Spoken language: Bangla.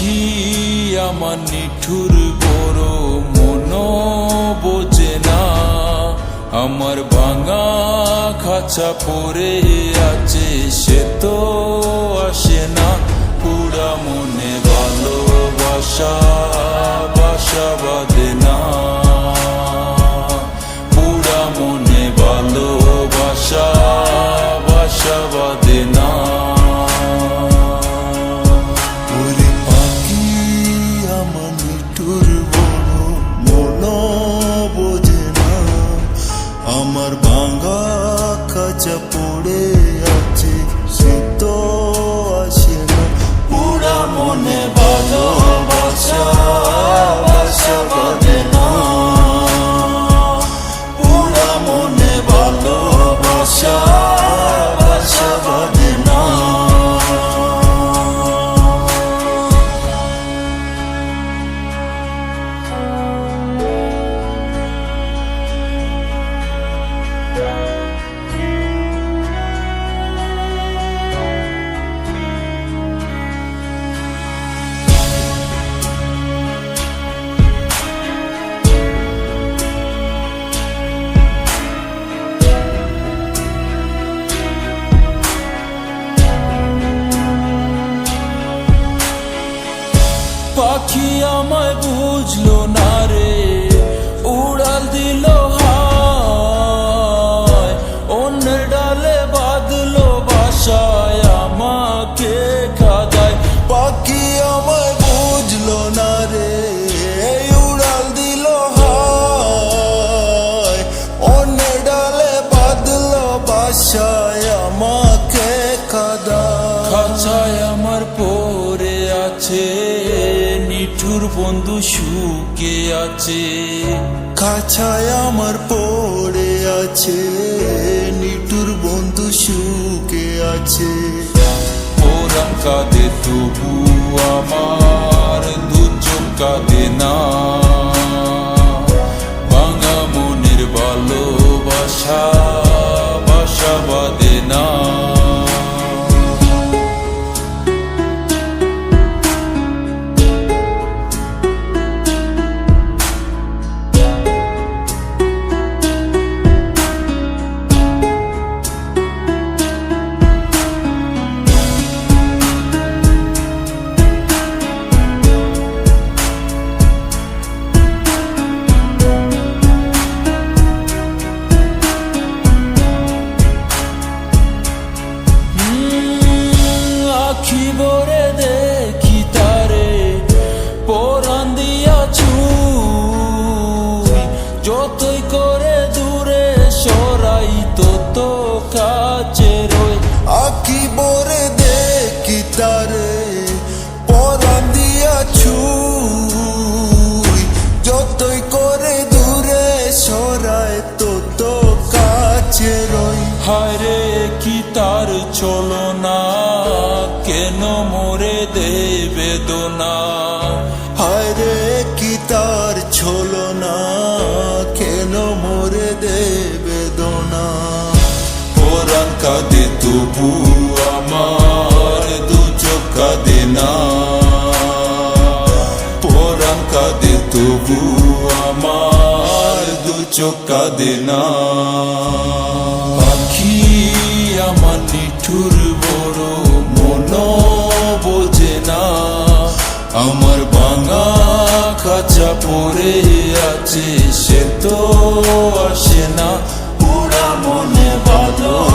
পাখি আমার নিঠুর বড় মন বোঝে না আমার ভাঙা খাঁচা পরে আছে, সে তো আসে না। পুরা মনে ভালোবাসা, বাসা বাঁধে না। পুরা মনে ভালোবাসা, বাসা বাঁধে না। কাঁচা পড়ে আছে সে তো আসে না। পুরা মনে পাখি আমায় বুঝলো না রে। উড়াল দিল নিঠুর বন্ধু সুকে আছে, কাছায় আমার পড়ে আছে। নিটুর বন্ধু সুখে আছে। ওরাম কাঁদে, তবু আমার দু কাঁদে না। ভাঙা মনের ভালোবাসা দেখি তারে দিয়া ছুই। যতই করে দূরে সরায় তো তো কাছে রই। হারে কি তার চলো না চোকা কাঁদে না। পাখি আমার নিঠুর বড় মন বোঝে না। আমার ভাঙা খাঁচা পরে আছে, সে তো আসে না। পুরা মনে বাদল